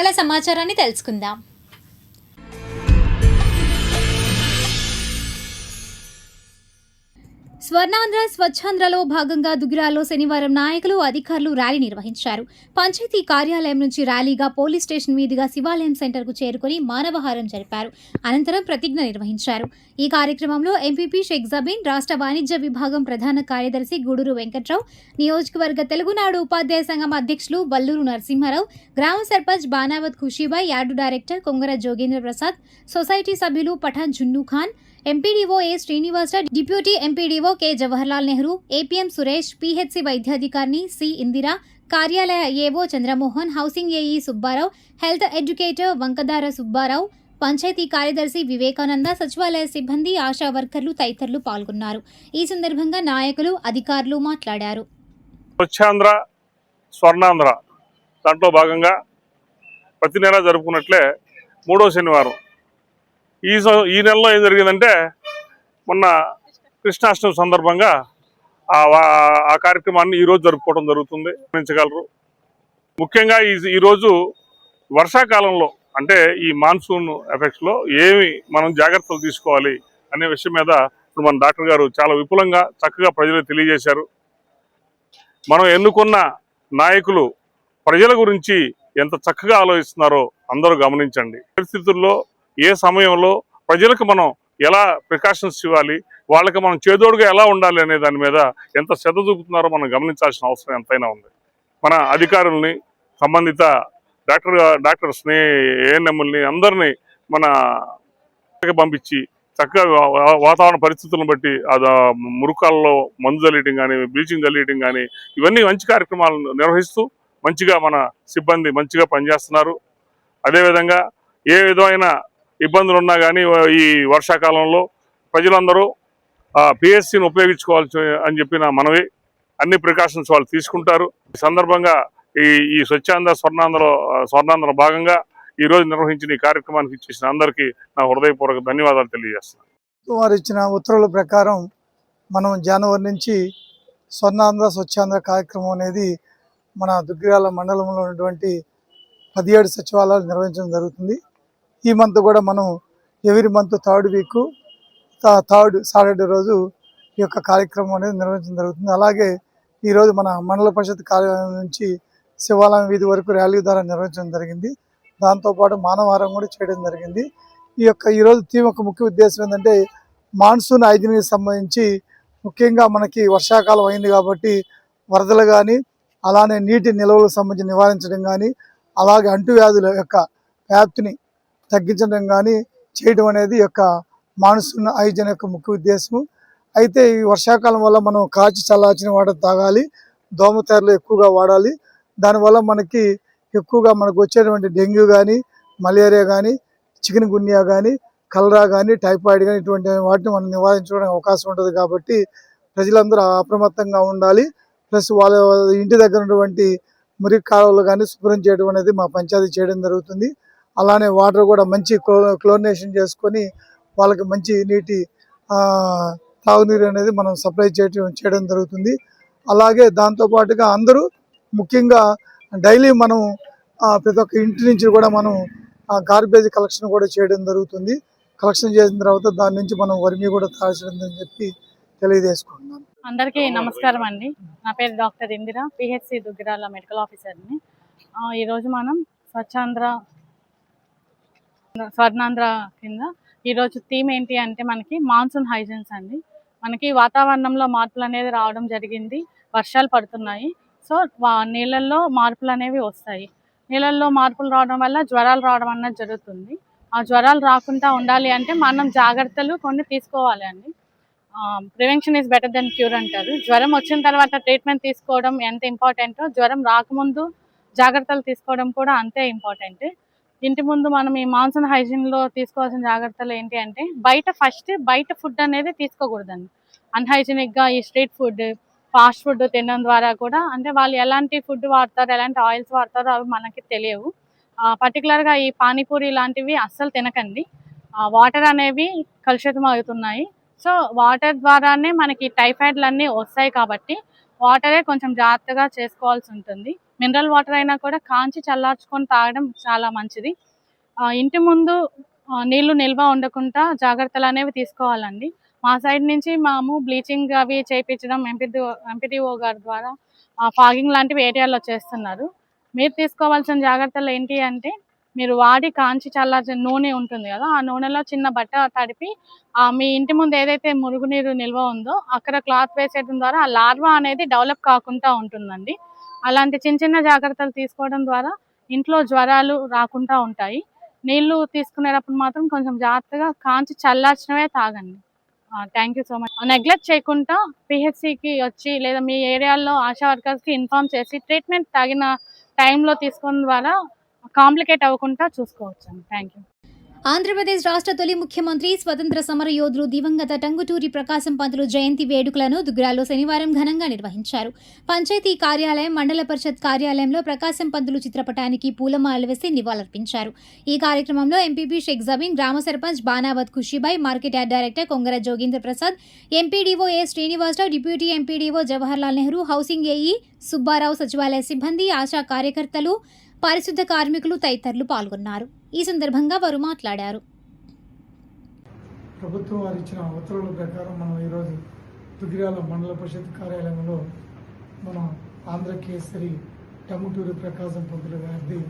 ఇప్పుడు సమాచారాన్ని తెలుసుకుందాం. స్వర్ణాంధ్ర స్వచ్ఛాంధ్రలో భాగంగా దుగిరాల్లో శనివారం నాయకులు అధికారులు ర్యాలీ నిర్వహించారు. పంచాయతీ కార్యాలయం నుంచి ర్యాలీగా పోలీస్ స్టేషన్ మీదుగా శివాలయం సెంటర్కు చేరుకుని మానవహారం జరిపారు. అనంతరం ప్రతిజ్ఞ నిర్వహించారు. ఈ కార్యక్రమంలో ఎంపీపీ షేక్ జబీన్ రాష్ట్ర వాణిజ్య విభాగం ప్రధాన కార్యదర్శి గూడూరు వెంకట్రావు నియోజకవర్గ తెలుగునాడు ఉపాధ్యాయ సంఘం అధ్యక్షులు వల్లూరు నరసింహారావు గ్రామ sarpanch Banavath Khushibai yard director Kongara Jogendra Prasad society సభ్యులు Pathan Junnu Khan MPDO A Srinivasarao deputy MPDO K Jawaharlal Nehru APM Suresh PHC వైద్యాధికారిని C Indira కార్యాలయ AO Chandramohan housing AE Subbarao health educator Vankadara Subbarao panchayat కార్యదర్శి వివేకానంద సచివాలయ సిబ్బంది ఆశా వర్కర్లు తదితరులు పాల్గొన్నారు ఈ సందర్భంగా నాయకులు అధికారులు మాట్లాడారు. స్వచ్ఛాంధ్ర స్వర్ణాంధ్ర దాంట్లో భాగంగా ప్రతి నెల జరుపుకున్నట్లే మూడో శనివారం. ఈ స- ఈ నెలలో ఏం జరిగిందంటే మొన్న కృష్ణాష్టమి సందర్భంగా ఆ ఆ కార్యక్రమాన్ని ఈరోజు జరుపుకోవడం జరుగుతుంది. గమనించగలరు. ముఖ్యంగా ఈ ఈరోజు వర్షాకాలంలో అంటే ఈ మాన్సూన్ ఎఫెక్ట్స్లో ఏమి మనం జాగ్రత్తలు తీసుకోవాలి అనే విషయం మీద ఇప్పుడు మన డాక్టర్ గారు చాలా విపులంగా చక్కగా ప్రజలకు తెలియజేశారు. మనం ఎన్నుకున్న నాయకులు ప్రజల గురించి ఎంత చక్కగా ఆలోచిస్తున్నారో అందరూ గమనించండి. పరిస్థితుల్లో ఏ సమయంలో ప్రజలకు మనం ఎలా ప్రికాషన్స్ ఇవ్వాలి వాళ్ళకి మనం చేదోడుగా ఎలా ఉండాలి అనే దాని మీద ఎంత శ్రద్ధ చూపుతున్నారో మనం గమనించాల్సిన అవసరం ఎంతైనా ఉంది. మన అధికారుల్ని సంబంధిత డాక్టర్ డాక్టర్స్ని ఏఎన్ఎంఎల్ని అందరినీ మన పంపించి చక్కగా వాతావరణ పరిస్థితులను బట్టి అది మురుకాల్లో మందు చల్లియటం కానీ బ్లీచింగ్ చల్లియటం కానీ ఇవన్నీ మంచి కార్యక్రమాలను నిర్వహిస్తూ మంచిగా మన సిబ్బంది మంచిగా పనిచేస్తున్నారు. అదేవిధంగా ఏ విధమైన ఇబ్బందులు ఉన్నా కానీ ఈ వర్షాకాలంలో ప్రజలందరూ పిఎస్సిని ఉపయోగించుకోవాల్సి అని చెప్పిన మనవి అన్ని ప్రికాషన్స్ వాళ్ళు తీసుకుంటారు. ఈ సందర్భంగా ఈ ఈ స్వచ్ఛాంధ్ర స్వర్ణాంధ్ర స్వర్ణాంధ్ర భాగంగా ఈరోజు నిర్వహించిన ఈ కార్యక్రమానికి ఇచ్చేసిన అందరికీ నా హృదయపూర్వక ధన్యవాదాలు తెలియజేస్తున్నాను. వారు ఇచ్చిన ఉత్తర్వుల ప్రకారం మనం జనవరి నుంచి స్వర్ణాంధ్ర స్వచ్ఛాంధ్ర కార్యక్రమం అనేది మన దుగ్గిరాల మండలంలో ఉన్నటువంటి పదిహేడు సచివాలయాలు నిర్వహించడం జరుగుతుంది. ఈ మంత్ కూడా మనం every month third week third Saturday రోజు ఈ యొక్క కార్యక్రమం అనేది నిర్వహించడం జరుగుతుంది. అలాగే ఈరోజు మన మండల పరిషత్ కార్యాలయం నుంచి శివాలయం వీధి వరకు ర్యాలీ ద్వారా నిర్వహించడం జరిగింది. దాంతోపాటు మానవహారం కూడా చేయడం జరిగింది. ఈ యొక్క ఈరోజు థీమ్ యొక్క ముఖ్య ఉద్దేశం ఏంటంటే మాన్సూన్ హైజీన్కి సంబంధించి ముఖ్యంగా మనకి వర్షాకాలం అయింది కాబట్టి వరదలు కానీ అలానే నీటి నిల్వలకు సంబంధించి నివారించడం కానీ అలాగే అంటువ్యాధుల యొక్క వ్యాప్తిని తగ్గించడం కానీ చేయడం అనేది యొక్క మాన్సూన్ ఆయోజన యొక్క ముఖ్య ఉద్దేశము. అయితే ఈ వర్షాకాలం వల్ల మనం కాచి చల్లార్చిన వాటర్ తాగాలి దోమతెరలు ఎక్కువగా వాడాలి. దానివల్ల మనకి ఎక్కువగా మనకు వచ్చేటువంటి డెంగ్యూ కానీ మలేరియా కానీ చికెన్ గున్యా కానీ కలరా కానీ టైఫాయిడ్ కానీ ఇటువంటి వాటిని మనం నివారించుకోవడానికి అవకాశం ఉంటుంది కాబట్టి ప్రజలందరూ అప్రమత్తంగా ఉండాలి. ప్లస్ వాళ్ళ ఇంటి దగ్గర ఉన్నటువంటి మురికి కాలువలు కానీ శుభ్రం చేయడం అనేది మా పంచాయతీ చేయడం జరుగుతుంది. అలానే వాటర్ కూడా మంచి క్లో క్లోరినేషన్ చేసుకొని వాళ్ళకి మంచి నీటి తాగునీరు అనేది మనం సప్లై చేయడం చేయడం జరుగుతుంది. అలాగే దాంతోపాటుగా అందరూ ముఖ్యంగా డైలీ మనం ప్రతి ఒక్క ఇంటి నుంచి కూడా మనం గార్బేజ్ కలెక్షన్ కూడా చేయడం జరుగుతుంది. కలెక్షన్ చేసిన తర్వాత దాని నుంచి మనం వర్మి కూడా తాల్చడం అని చెప్పి తెలియజేసుకుంటున్నాను. అందరికీ నమస్కారం అండి. నా పేరు doctor Indira PHC Duggirala medical ఆఫీసర్ని. ఈరోజు మనం స్వచ్ఛాంధ్ర స్వర్ణాంధ్ర కింద. ఈరోజు థీమ్ ఏంటి అంటే మనకి మాన్సూన్ హైజెన్స్ అండి. మనకి వాతావరణంలో మార్పులు అనేది రావడం జరిగింది. వర్షాలు పడుతున్నాయి. సో నీళ్ళల్లో మార్పులు అనేవి వస్తాయి. నీళ్ళల్లో మార్పులు రావడం వల్ల జ్వరాలు రావడం అన్నది జరుగుతుంది. ఆ జ్వరాలు రాకుండా ఉండాలి అంటే మనం జాగ్రత్తలు కొన్ని తీసుకోవాలి అండి. Prevention is better than cure అంటారు. జ్వరం వచ్చిన తర్వాత ట్రీట్మెంట్ తీసుకోవడం ఎంత ఇంపార్టెంటో జ్వరం రాకముందు జాగ్రత్తలు తీసుకోవడం కూడా అంతే ఇంపార్టెంట్. ఇంటి ముందు మనం ఈ మాన్సూన్ హైజీన్లో తీసుకోవాల్సిన జాగ్రత్తలు ఏంటి అంటే బయట ఫస్ట్ బయట ఫుడ్ అనేది తీసుకోకూడదండి. అన్హైజీనిక్గా ఈ స్ట్రీట్ ఫుడ్ ఫాస్ట్ ఫుడ్ తినడం ద్వారా కూడా అంటే వాళ్ళు ఎలాంటి ఫుడ్ వాడతారు ఎలాంటి ఆయిల్స్ వాడతారో అవి మనకి తెలియవు. పర్టికులర్గా ఈ పానీపూరి లాంటివి అస్సలు తినకండి. వాటర్ అనేవి కలుషితం అవుతున్నాయి. సో వాటర్ ద్వారానే మనకి టైఫాయిడ్లు అన్నీ వస్తాయి కాబట్టి వాటరే కొంచెం జాగ్రత్తగా చేసుకోవాల్సి ఉంటుంది. మినరల్ వాటర్ అయినా కూడా కాంచి చల్లార్చుకొని తాగడం చాలా మంచిది. ఇంటి ముందు నీళ్ళు నిల్వ ఉండకుండా జాగ్రత్తలు అనేవి తీసుకోవాలండి. మా సైడ్ నుంచి మేము బ్లీచింగ్ అవి చేయించడం ఎంపీడీ ఎంపీటీఓ గారి ద్వారా ఫాగింగ్ లాంటివి ఏరియాలో చేస్తున్నారు. మీరు తీసుకోవాల్సిన జాగ్రత్తలు ఏంటి అంటే మీరు వాడి కాంచి చల్లార్చిన నూనె ఉంటుంది కదా ఆ నూనెలో చిన్న బట్ట తడిపి ఆ మీ ఇంటి ముందు ఏదైతే మురుగునీరు నిల్వ ఉందో అక్కడ క్లాత్ వేసేయడం ద్వారా ఆ లార్వా అనేది డెవలప్ కాకుండా ఉంటుందండి. అలాంటి చిన్న చిన్న జాగ్రత్తలు తీసుకోవడం ద్వారా ఇంట్లో జ్వరాలు రాకుండా ఉంటాయి. నీళ్ళు తీసుకునేటప్పుడు మాత్రం కొంచెం జాగ్రత్తగా కాంచి చల్లార్చినవే తాగండి. Thank you so much neglect చేయకుండా పిహెచ్సికి వచ్చి లేదా మీ ఏరియాలో ఆశా వర్కర్స్కి ఇన్ఫార్మ్ చేసి ట్రీట్మెంట్ తగిన టైంలో తీసుకోవడం ద్వారా కాంప్లికేట్ అవ్వకుండా చూసుకోవచ్చు థ్యాంక్ యూ. ఆంధ్రప్రదేశ్ రాష్ట్ర తొలి ముఖ్యమంత్రి స్వతంత్ర సమర యోధులు దివంగత టంగుటూరి ప్రకాశం పంతులు జయంతి వేడుకలను దుగ్గురాలో శనివారం ఘనంగా నిర్వహించారు. పంచాయతీ కార్యాలయం మండల పరిషత్ కార్యాలయంలో ప్రకాశం పంతులు చిత్రపటానికి పూలమాలలు వేసి నివాళులర్పించారు. ఈ కార్యక్రమంలో ఎంపీపీ షేక్ జబీన్ గ్రామ sarpanch Banavath Khushibai market yard director Kongara Jogendra Prasad MPDO A Srinivasarao deputy MPDO Jawaharlal Nehru housing AE Subbarao సచివాలయ సిబ్బంది ఆశా కార్యకర్తలు పారిశుద్ధ కార్మికులు తదితరులు పాల్గొన్నారు. ఈ సందర్భంగా వారు మాట్లాడారు. ప్రభుత్వం వారు ఇచ్చిన ఉత్తర్వుల ప్రకారం మనం ఈరోజు దుగ్గిరాల మండల పరిషత్ కార్యాలయంలో మన ఆంధ్ర కేసరి టముటూరి ప్రకాశం పంతులు గారిది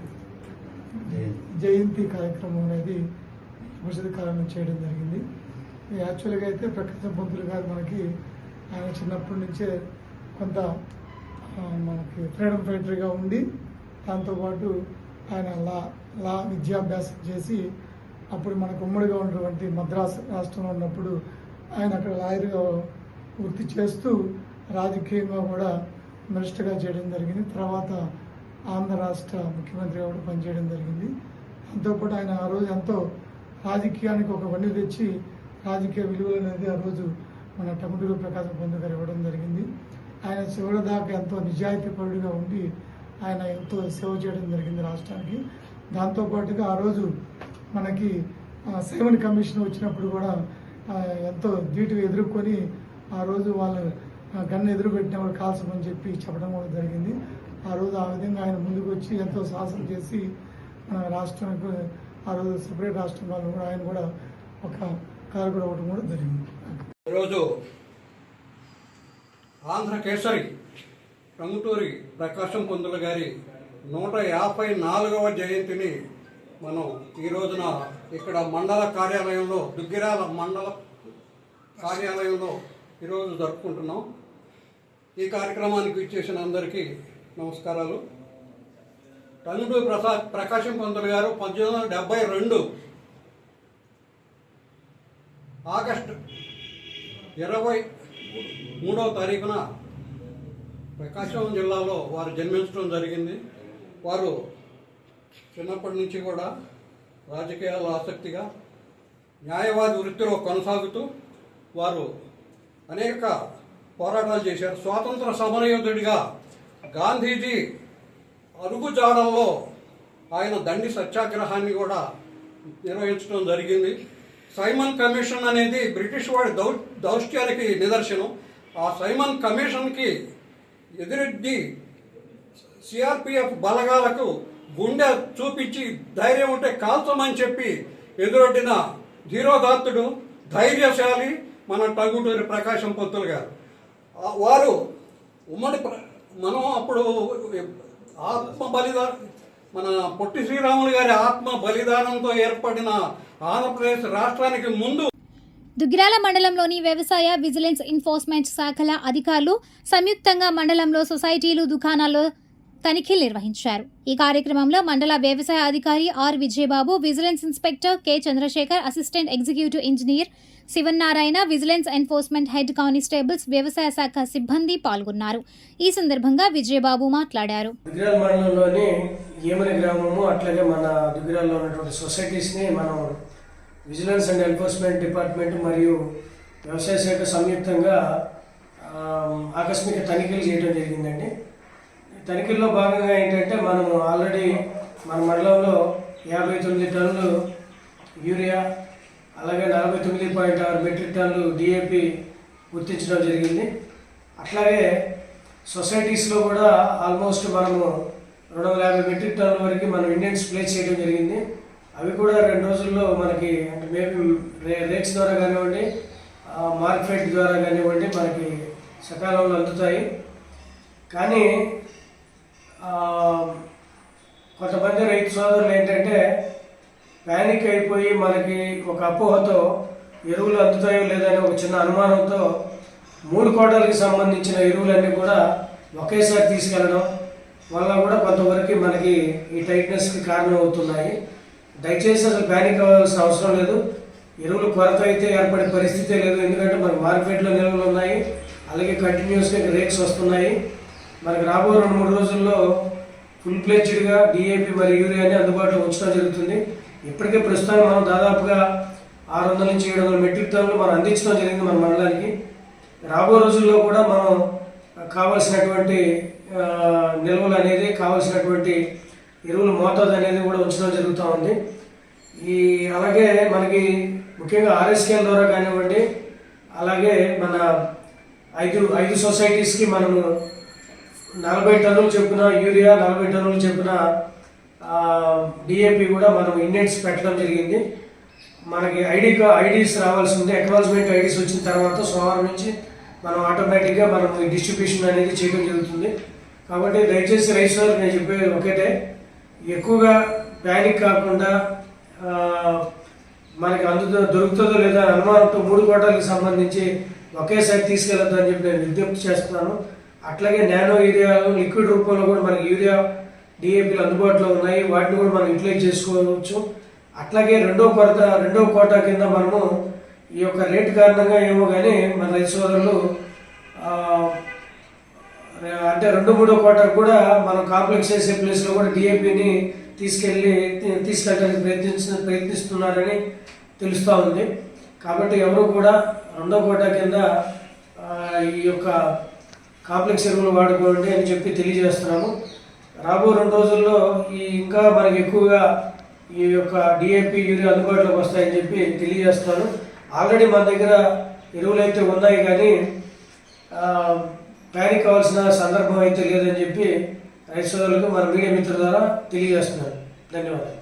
జయంతి కార్యక్రమం అనేది పరిషత్ కార్యాలయం చేయడం జరిగింది. యాక్చువల్గా అయితే ప్రకాశం పంతులు గారు మనకి ఆయన చిన్నప్పటి నుంచే కొంత మనకి ఫ్రీడమ్ ఫైటర్గా ఉండి దాంతోపాటు ఆయన లా లా విద్యాభ్యాసం చేసి అప్పుడు మనకు ఉమ్మడిగా ఉన్నటువంటి మద్రాస్ రాష్ట్రంలో ఉన్నప్పుడు ఆయన అక్కడ లాయర్గా వృత్తి చేస్తూ రాజకీయంగా కూడా మినిస్టర్గా చేయడం జరిగింది. తర్వాత ఆంధ్ర రాష్ట్ర ముఖ్యమంత్రిగా కూడా పనిచేయడం జరిగింది. దాంతోపాటు ఆయన ఆ రోజు ఎంతో రాజకీయానికి ఒక వన్నె తెచ్చి రాజకీయ విలువలు అనేది ఆ రోజు మన టముటూరు ప్రకాశం పొందుగారు ఇవ్వడం జరిగింది. ఆయన చివరి దాకా ఎంతో నిజాయితీపరుడిగా ఉండి ఆయన ఎంతో సేవ చేయడం జరిగింది రాష్ట్రానికి. దాంతోపాటుగా ఆ రోజు మనకి సేవన్ కమిషన్ వచ్చినప్పుడు కూడా ఎంతో ధీటుగా ఎదుర్కొని ఆ రోజు వాళ్ళు గన్ను ఎదురు పెట్టినప్పుడు కాల్చమని చెప్పి చెప్పడం కూడా జరిగింది. ఆ రోజు ఆ విధంగా ఆయన ముందుకు వచ్చి ఎంతో సాహసం చేసి మన రాష్ట్రానికి ఆ రోజు సపరేట్ రాష్ట్రం వాళ్ళు కూడా ఆయన కూడా ఒక కారకుడు అవ్వడం కూడా జరిగింది. ఈరోజు ఆంధ్ర కేసరి టంగుటూరి ప్రకాశం పంతులు గారి నూట యాభై నాలుగవ జయంతిని మనం ఈ రోజున ఇక్కడ మండల కార్యాలయంలో దుగ్గిరాల మండల కార్యాలయంలో ఈరోజు జరుపుకుంటున్నాం. ఈ కార్యక్రమానికి ఇచ్చేసిన అందరికీ నమస్కారాలు. టంగుటూరి ప్రసా ప్రకాశం పంతులు గారు పద్దెనిమిది వందల డెబ్బై రెండు ఆగస్టు ఇరవై మూడవ తారీఖున ప్రకాశం జిల్లాలో వారు జన్మించడం జరిగింది. వారు చిన్నప్పటి నుంచి కూడా రాజకీయాల్లో ఆసక్తిగా న్యాయవాది వృత్తిలో కొనసాగుతూ వారు అనేక పోరాటాలు చేశారు. స్వాతంత్ర సమరయోధుడిగా గాంధీజీ అరుగుజాడల్లో ఆయన దండి సత్యాగ్రహాన్ని కూడా నిర్వహించడం జరిగింది. సైమన్ కమిషన్ అనేది బ్రిటిష్ వాడి దౌ దౌష్ట్యానికి నిదర్శనం. ఆ సైమన్ కమిషన్కి ఎదురెడ్డి సిఆర్పిఎఫ్ బలగాలకు గుండె చూపించి ధైర్యం ఉంటే కాల్చమని చెప్పి ఎదురొడ్డిన ధీరోదాత్తుడు ధైర్యశాలి మన టగుటూరి ప్రకాశం పొత్తులు గారు. వారు ఉమ్మడి ప్ర- మనం అప్పుడు ఆత్మ బలిదా మన పొట్టి శ్రీరాములు గారి ఆత్మ బలిదానంతో ఏర్పడిన ఆంధ్రప్రదేశ్ రాష్ట్రానికి ముందు దుగ్గిరాల మండలంలోని వ్యవసాయ విజిలెన్స్ ఎన్ఫోర్స్మెంట్ శాఖల అధికారులు సంయుక్తంగా మండలంలో సొసైటీలు దుకాణాల్లో తనిఖీలు నిర్వహించారు. ఈ కార్యక్రమంలో మండల వ్యవసాయ అధికారి R. Vijayababu vigilance inspector K. Chandrasekhar assistant executive engineer Sivannarayana vigilance enforcement head constables వ్యవసాయ శాఖ సిబ్బంది పాల్గొన్నారు. ఈ సందర్భంగా విజయబాబు మాట్లాడారు. మండలంలోని గ్రామము అట్లాగే మన దుగ్గిరాల్లో ఉన్నటువంటి సొసైటీస్ని మనం విజిలెన్స్ అండ్ ఎన్ఫోర్స్మెంట్ డిపార్ట్మెంట్ మరియు వ్యవసాయ శాఖ సంయుక్తంగా ఆకస్మిక తనిఖీలు చేయడం జరిగిందండి. తనిఖీల్లో భాగంగా ఏంటంటే మనము ఆల్రెడీ మన మండలంలో యాభై తొమ్మిది టన్నులు యూరియా అలాగే నలభై తొమ్మిది పాయింట్ ఆరు మెట్రిక్ టన్నులు డిఏపి గుర్తించడం జరిగింది. అట్లాగే సొసైటీస్లో కూడా ఆల్మోస్ట్ మనము రెండు వందల యాభై మెట్రిక్ టన్నుల వరకు మనం ఇండియన్స్ ప్లేస్ చేయడం జరిగింది. అవి కూడా రెండు రోజుల్లో మనకి అంటే మేబీ రే రేట్స్ ద్వారా కానివ్వండి మార్కెట్ ద్వారా కానివ్వండి మనకి సకాలంలో అందుతాయి. కానీ కొంతమంది రైతు సోదరులు ఏంటంటే ప్యానిక్ అయిపోయి మనకి ఒక అపోహతో ఎరువులు అందుతాయో లేదని ఒక చిన్న అనుమానంతో మూడు కోటలకి సంబంధించిన ఎరువులన్నీ కూడా ఒకేసారి తీసుకెళ్ళడం వల్ల కూడా కొంతవరకు మనకి ఈ టైట్నెస్కి కారణం అవుతున్నాయి దయచేసి అసలు ప్యానిక్ అవ్వాల్సిన అవసరం లేదు. ఎరువులు కొరత అయితే ఏర్పడే పరిస్థితే లేదు. ఎందుకంటే మనకి మార్కెట్లో నిల్వలు ఉన్నాయి. అలాగే కంటిన్యూస్గా రేట్స్ వస్తున్నాయి. మనకి రాబో రెండు మూడు రోజుల్లో ఫుల్ ప్లేచ్డ్గా డిఏపి మరియు యూరియాని అందుబాటులో ఉంచడం జరుగుతుంది. ఇప్పటికే ప్రస్తుతం మనం దాదాపుగా ఆరు వందల నుంచి ఏడు వందల మెట్రిక్ టన్నులు మనం అందించడం జరిగింది మన మండలానికి. రాబో రోజుల్లో కూడా మనం కావలసినటువంటి నిల్వలు అనేది కావలసినటువంటి ఎరువుల మోతాదు అనేది కూడా ఉంచడం జరుగుతూ ఉంది. ఈ అలాగే మనకి ముఖ్యంగా ఆర్ఎస్కేల ద్వారా కానివ్వండి అలాగే మన ఐదు ఐదు సొసైటీస్కి మనము నలభై టన్నులు చెప్పిన యూరియా నలభై టన్నులు చెప్పిన డిఏపి కూడా మనం ఇండియన్స్ పెట్టడం జరిగింది. మనకి ఐడి ఐడీస్ రావాల్సి ఉంది అక్నాలజ్మెంట్ ఐడీస్ వచ్చిన తర్వాత సోమవారం నుంచి మనం ఆటోమేటిక్గా మనం డిస్ట్రిబ్యూషన్ అనేది చేయడం జరుగుతుంది. కాబట్టి దయచేసి రైస్ వారు నేను చెప్పేది ఒకటే ఎక్కువగా ప్యానిక్ కాకుండా మనకి అందుతో దొరుకుతుందో లేదా అని అనుమానంతో మూడు కోటలకు సంబంధించి ఒకేసారి తీసుకెళ్ళొద్దు అని చెప్పి నేను విజ్ఞప్తి చేస్తున్నాను. అట్లాగే నానో యూరియా లిక్విడ్ రూపంలో కూడా మనకి యూరియా డిఏపీలు అందుబాటులో ఉన్నాయి. వాటిని కూడా మనం యూటిలైజ్ చేసుకోవచ్చు. అట్లాగే రెండో కొరత రెండో కోట కింద మనము ఈ యొక్క రేటు కారణంగా ఏమో కానీ మన రైతు సోదరులు అంటే రెండు మూడో కోటకు కూడా మనం కాంప్లెక్స్ చేసే ప్లేస్లో కూడా డిఏపిని తీసుకెళ్ళి తీసుకెళ్ళడానికి ప్రయత్నించిన ప్రయత్నిస్తున్నారని తెలుస్తూ ఉంది. కాబట్టి ఎవరు కూడా రెండో కోట కింద ఈ యొక్క కాంప్లెక్స్ ఎరువులు వాడుకోండి అని చెప్పి తెలియజేస్తున్నాము. రాబో రెండు రోజుల్లో ఈ ఇంకా మనకి ఎక్కువగా ఈ యొక్క డిఏపి యూరియా అందుబాటులోకి వస్తాయని చెప్పి తెలియజేస్తాను. ఆల్రెడీ మన దగ్గర ఎరువులు అయితే ఉన్నాయి కానీ ప్యానిక్ కావాల్సిన సందర్భం అయితే లేదని చెప్పి రైతు సోదరులకు మన మీడియా మిత్రుల ద్వారా తెలియజేస్తున్నాను ధన్యవాదాలు.